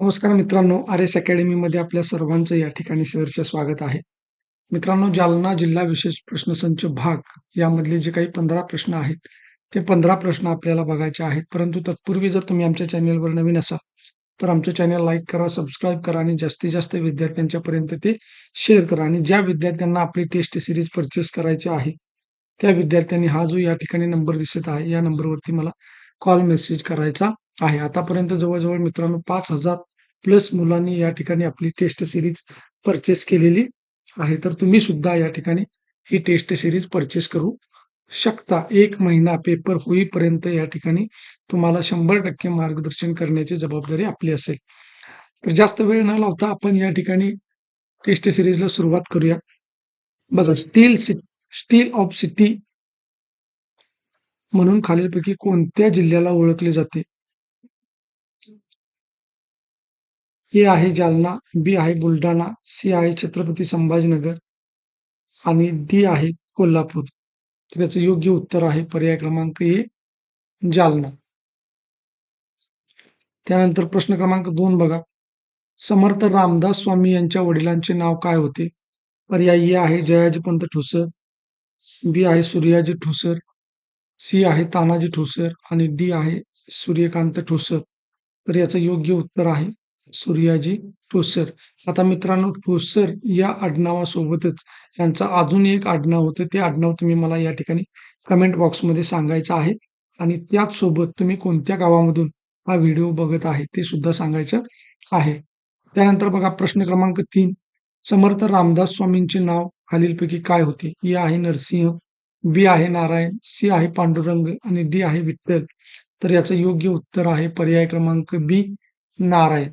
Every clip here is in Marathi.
नमस्कार मित्रांनो आर एस अकॅडमीमध्ये आपल्या सर्वांचं या ठिकाणी सहर्ष स्वागत आहे. मित्रांनो जालना जिल्हा विशेष प्रश्नसंच भाग यामधले जे काही पंधरा प्रश्न आहेत ते पंधरा प्रश्न आपल्याला बघायचे आहेत. परंतु तत्पूर्वी जर तुम्ही आमच्या चॅनेलवर नवीन असाल तर आमचं चॅनल लाईक करा सबस्क्राईब करा आणि जास्तीत जास्त विद्यार्थ्यांच्यापर्यंत ते शेअर करा. आणि ज्या विद्यार्थ्यांना आपली टेस्ट सिरीज परचेस करायची आहे त्या विद्यार्थ्यांनी हा जो या ठिकाणी नंबर दिसत आहे या नंबरवरती मला कॉल मेसेज करायचा आहे. आतापर्यंत जवळजवळ मित्रांनो पाच हजार प्लस मुलांनी या ठिकाणी आपली टेस्ट सिरीज परचेस केलेली आहे. तर तुम्ही सुद्धा या ठिकाणी ही टेस्ट सिरीज परचेस करू शकता. एक महिना पेपर होईपर्यंत या ठिकाणी तुम्हाला शंभर टक्के मार्गदर्शन करण्याची जबाबदारी आपली असेल. तर जास्त वेळ न लावता आपण या ठिकाणी टेस्ट सिरीजला सुरुवात करूया. बघा स्टील स्टील ऑफ सिटी म्हणून खालीलपैकी कोणत्या जिल्ह्याला ओळखले जाते? ए आहे जालना बी आहे बुलढाणा सी आहे छत्रपती संभाजीनगर आणि डी आहे कोल्हापूर. तर याचं योग्य उत्तर आहे पर्याय क्रमांक ए जालना. त्यानंतर प्रश्न क्रमांक दोन बघा. समर्थ रामदास स्वामी यांच्या वडिलांचे नाव काय होते? पर्याय ए आहे जयाजी पंत ठोसर बी आहे सूर्याजी ठोसर सी आहे तानाजी ठोसर आणि डी आहे सूर्यकांत ठोसर. तर याचं योग्य उत्तर आहे सूर्याजी ठोसर आता मित्रांनो ठोसर या आडनावासोबतच यांचं अजून एक आडनाव होतं. ते आडनाव तुम्ही मला या ठिकाणी कमेंट बॉक्समध्ये सांगायचं आहे. आणि त्याच सोबत तुम्ही कोणत्या गावामधून हा व्हिडिओ बघत आहे ते सुद्धा सांगायचं आहे. त्यानंतर बघा प्रश्न क्रमांक तीन. समर्थ रामदास स्वामींचे नाव खालीलपैकी काय होते? ए आहे नरसिंह बी आहे नारायण सी आहे पांडुरंग आणि डी आहे विठ्ठल. तर याचं योग्य उत्तर आहे पर्याय क्रमांक बी नारायण.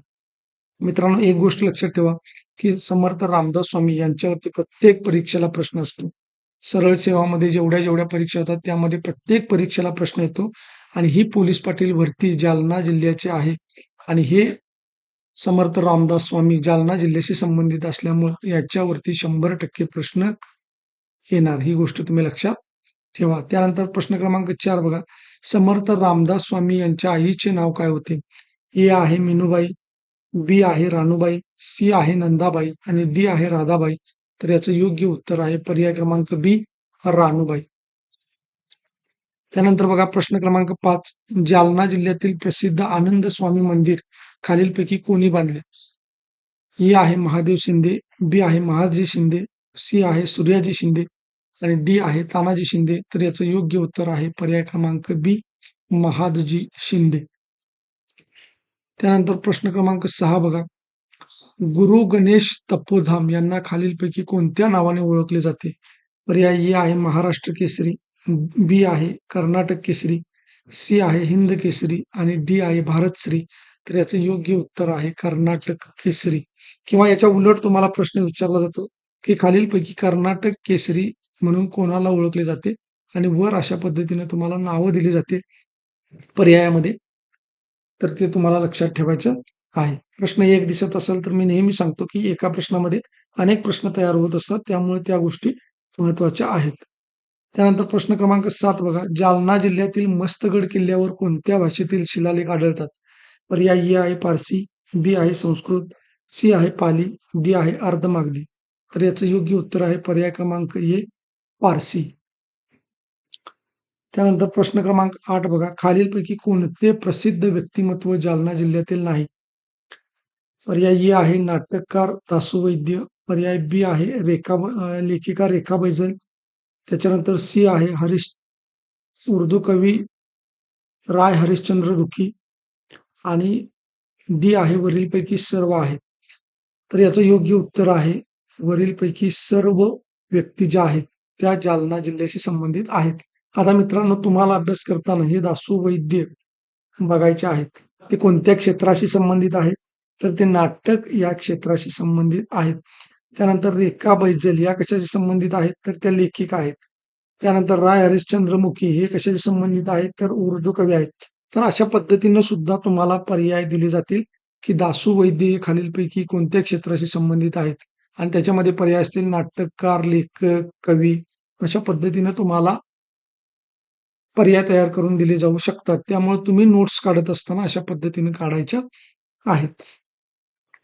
मित्रांनो एक गोष्ट लक्षात ठेवा की समर्थ रामदास स्वामी यांच्यावरती प्रत्येक परीक्षेला प्रश्न असतो. सरळ सेवामध्ये जेवढ्या जेवढ्या परीक्षा होतात त्यामध्ये प्रत्येक परीक्षेला प्रश्न येतो. आणि ही पोलीस पाटील भरती जालना जिल्ह्याची आहे. आणि हे समर्थ रामदास स्वामी जालना जिल्ह्याशी संबंधित असल्यामुळे याच्यावरती शंभर टक्के प्रश्न येणार. ही गोष्ट तुम्ही लक्षात ठेवा. त्यानंतर प्रश्न क्रमांक चार बघा. समर्थ रामदास स्वामी यांच्या आईचे नाव काय होते? ए आहे मिनूबाई बी आहे रानूबाई सी आहे नंदाबाई आणि डी आहे राधाबाई तर याचं योग्य उत्तर आहे पर्याय क्रमांक बी रानूबाई त्यानंतर बघा प्रश्न क्रमांक पाच जालना जिल्ह्यातील प्रसिद्ध आनंद स्वामी मंदिर खालीलपैकी कोणी बांधले? ई आहे महादेव शिंदे बी आहे महाजी शिंदे सी आहे सूर्याजी शिंदे आणि डी आहे तानाजी शिंदे तर याचं योग्य उत्तर आहे पर्याय क्रमांक बी महादजी शिंदे. त्यानंतर प्रश्न क्रमांक सहा बघा. गुरु गणेश तपोधाम यांना खालीलपैकी कोणत्या नावाने ओळखले जाते? पर्याय ए आहे महाराष्ट्र केसरी बी आहे कर्नाटक केसरी सी आहे हिंद केसरी आणि डी आहे भारत श्री. तर याचं योग्य उत्तर आहे कर्नाटक केसरी. किंवा याच्या उलट तुम्हाला प्रश्न विचारला जातो की खालीलपैकी कर्नाटक केसरी म्हणून कोणाला ओळखले जाते? आणि वर अशा पद्धतीने तुम्हाला नावं दिली जाते. पर्यायामध्ये तर ते तुम्हाला लक्षात ठेवायचं आहे. प्रश्न एक दिसत असेल तर मी नेहमी सांगतो की एका प्रश्नामध्ये अनेक प्रश्न तयार होत असतात. त्यामुळे त्या गोष्टी महत्त्वाच्या आहेत. त्यानंतर प्रश्न क्रमांक सात बघा. जालना जिल्ह्यातील मस्तगड किल्ल्यावर कोणत्या भाषेतील शिलालेख आढळतात? पर्याय ए आहे पारसी बी आहे संस्कृत सी आहे पाली डी आहे अर्धमागधी. तर याचं योग्य उत्तर आहे पर्याय क्रमांक ए पारसी. त्यानंतर प्रश्न क्रमांक आठ बघा. खालीलपैकी कोणते प्रसिद्ध व्यक्तिमत्व जालना जिल्ह्यातील नाही? पर्याय ए आहे नाटककार दासू वैद्य पर्याय बी आहे रेखा लेखिका रेखा बैजल. त्याच्यानंतर सी आहे हरिश उर्दू कवी राय हरिश्चंद्र दुखी. आणि डी आहे वरीलपैकी सर्व आहेत. तर याचं योग्य उत्तर आहे वरीलपैकी सर्व व्यक्ती ज्या आहेत त्या जालना जिल्ह्याशी संबंधित आहेत. आता मित्रांनो तुम्हाला अभ्यास करताना हे दासू वैद्य बघायचे आहेत. ते कोणत्या क्षेत्राशी संबंधित आहेत? तर ते नाटक या क्षेत्राशी संबंधित आहेत. त्यानंतर रेखा बैजल या कशाशी संबंधित आहेत? तर त्या लेखिका आहेत. त्यानंतर राय हरिश्चंद्रमुखी हे कशाशी संबंधित आहेत? तर उर्दू कवी आहेत. तर अशा पद्धतीनं सुद्धा तुम्हाला पर्याय दिले जातील की दासू वैद्य हे खालीलपैकी कोणत्या क्षेत्राशी संबंधित आहेत? आणि त्याच्यामध्ये पर्याय असतील नाटककार लेखक कवी अशा पद्धतीनं तुम्हाला पर्याय तयार करून दिले जाऊ शकतात. त्यामुळे तुम्ही नोट्स काढत असताना अशा पद्धतीने काढायच्या आहेत.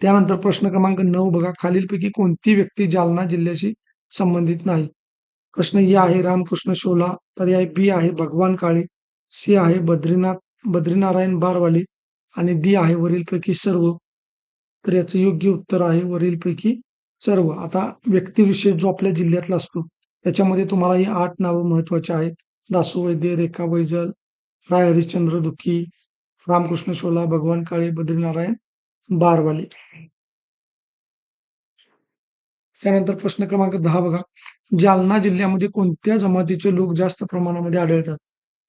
त्यानंतर प्रश्न क्रमांक नऊ बघा. खालीलपैकी कोणती व्यक्ती जालना जिल्ह्याशी संबंधित नाही? प्रश्न ए आहे रामकृष्ण शोला पर्याय बी आहे भगवान काळे सी आहे बद्रीनाथ बद्रीनारायण बारवाले आणि डी आहे वरीलपैकी सर्व. तर याचं योग्य उत्तर आहे वरीलपैकी सर्व. आता व्यक्तिविशेष जो आपल्या जिल्ह्यातला असतो त्याच्यामध्ये तुम्हाला ही आठ नावं महत्वाची आहेत. दासू वैद्य रेखा बैजल राय हरिश्चंद्र दुखी रामकृष्ण शोला भगवान काळे बद्रीनारायण बारवाले. त्यानंतर प्रश्न क्रमांक दहा बघा. जालना जिल्ह्यामध्ये कोणत्या जमातीचे लोक जास्त प्रमाणामध्ये आढळतात?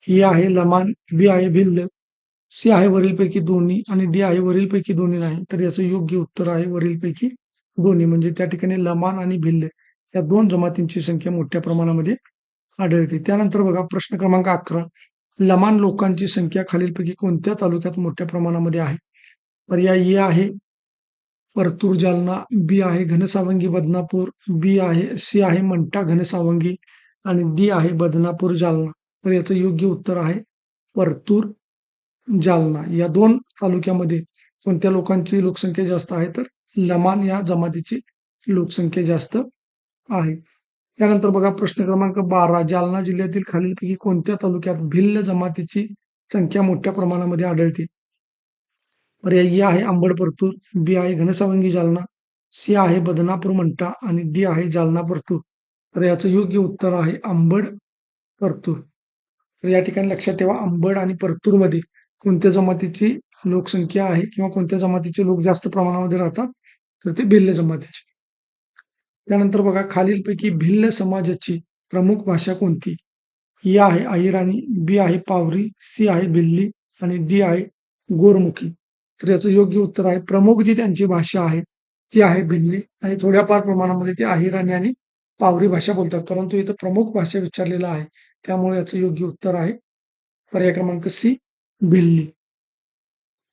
ही आहे लमान बी आहे भिल्ल सी आहे वरीलपैकी दोन्ही आणि डी आहे वरीलपैकी दोन्ही नाही. तर याचं योग्य उत्तर आहे वरीलपैकी दोन्ही. म्हणजे त्या ठिकाणी लमान आणि भिल्ल या दोन जमातींची संख्या मोठ्या प्रमाणामध्ये आढळते. त्यानंतर बघा प्रश्न क्रमांक अकरा. लमान लोकांची संख्या खालीलपैकी कोणत्या तालुक्यात मोठ्या प्रमाणामध्ये आहे? पर्याय ए आहे परतूर जालना. बी आहे घनसावंगी बदनापूर. बी आहे सी आहे मंटा घनसावंगी. आणि डी आहे बदनापूर जालना. तर याचं योग्य उत्तर आहे परतूर जालना. या दोन तालुक्यामध्ये कोणत्या लोकांची लोकसंख्या जास्त आहे? तर लमान या जमातीची लोकसंख्या जास्त आहे. त्यानंतर बघा प्रश्न क्रमांक बारा जालना जिल्ह्यातील खालीलपैकी कोणत्या तालुक्यात भिल्ल जमातीची संख्या मोठ्या प्रमाणामध्ये आढळते? पर्याय ए आहे आंबड परतूर बी आहे घनसावंगी जालना सी आहे बदनापूर मंठा आणि डी आहे जालना परतूर. तर याचं योग्य उत्तर आहे आंबड परतूर तर या ठिकाणी लक्षात ठेवा आंबड आणि परतूरमध्ये कोणत्या जमातीची लोकसंख्या आहे किंवा कोणत्या जमातीचे लोक जास्त प्रमाणामध्ये राहतात? तर ते भिल्ल जमातीचे. त्यानंतर बघा खालीलपैकी भिल्ल समाजाची प्रमुख भाषा कोणती? ई आहे अहिराणी बी आहे पावरी सी आहे भिल्ली आणि डी आहे गोरमुखी. तर याचं योग्य उत्तर आहे प्रमुख जी त्यांची भाषा आहे ती आहे भिल्ली आणि थोड्याफार प्रमाणामध्ये ती अहिराणी आणि पावरी भाषा बोलतात. परंतु इथं प्रमुख भाषा विचारलेला आहे त्यामुळे याचं योग्य उत्तर आहे पर्याय क्रमांक सी भिल्ली.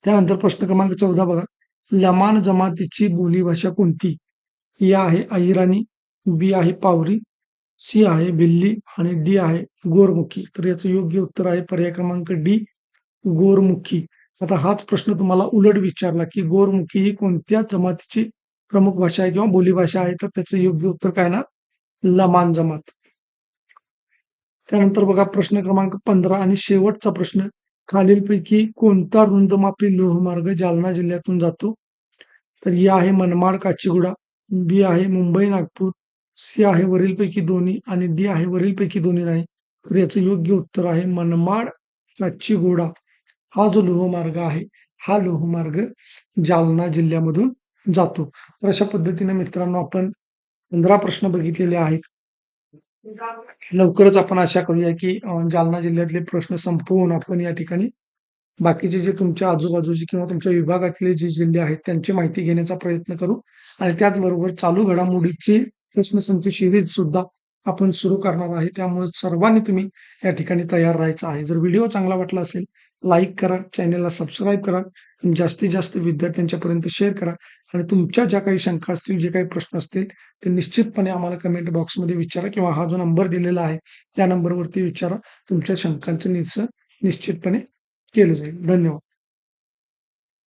त्यानंतर प्रश्न क्रमांक चौदा बघा लमान जमातीची बोलीभाषा कोणती? ए आहे अहिराणी बी आहे पावरी सी आहे भिल्ली आणि डी आहे गोरमुखी. तर याचं योग्य उत्तर आहे पर्याय क्रमांक डी गोरमुखी. आता हाच प्रश्न तुम्हाला उलट विचारला की गोरमुखी ही कोणत्या जमातीची प्रमुख भाषा आहे किंवा बोलीभाषा आहे? तर त्याचं योग्य उत्तर काय ना? लमान जमात. त्यानंतर बघा प्रश्न क्रमांक पंधरा आणि शेवटचा प्रश्न. खालीलपैकी कोणता रुंदमापी लोहमार्ग जालना जिल्ह्यातून जातो? तर या आहे मनमाड काचीगुडा. बी आहे मुंबई नागपूर सी आहे वरीलपैकी दोन्ही आणि डी आहे वरीलपैकी दोन्ही नाही. तर याचं योग्य उत्तर आहे मनमाड काचीगुडा हा जो लोहमार्ग आहे हा लोहमार्ग जालना जिल्ह्यामधून जातो. तर अशा पद्धतीने मित्रांनो आपण पंधरा प्रश्न बघितलेले आहेत. लवकरच आपण आशा करूया की जालना जिल्ह्यातले प्रश्न संपवून आपण या ठिकाणी बाकीचे जे तुमच्या आजूबाजूचे किंवा तुमच्या विभागातले जे जिल्हे आहेत त्यांची माहिती घेण्याचा प्रयत्न करू. आणि त्याचबरोबर चालू घडामोडीची प्रश्नसंच शिरीज सुद्धा आपण सुरू करणार आहे. त्यामुळे सर्वांनी तुम्ही या ठिकाणी तयार राहायचं आहे. जर व्हिडिओ चांगला वाटला असेल लाईक करा चॅनलला सबस्क्राईब करा जास्तीत जास्त विद्यार्थ्यांच्यापर्यंत शेअर करा. आणि तुमच्या ज्या काही शंका असतील जे काही प्रश्न असतील ते निश्चितपणे आम्हाला कमेंट बॉक्समध्ये विचारा किंवा हा जो नंबर दिलेला आहे त्या नंबरवरती विचारा. तुमच्या शंकांचं निस निश्चितपणे केलं जाईल. धन्यवाद.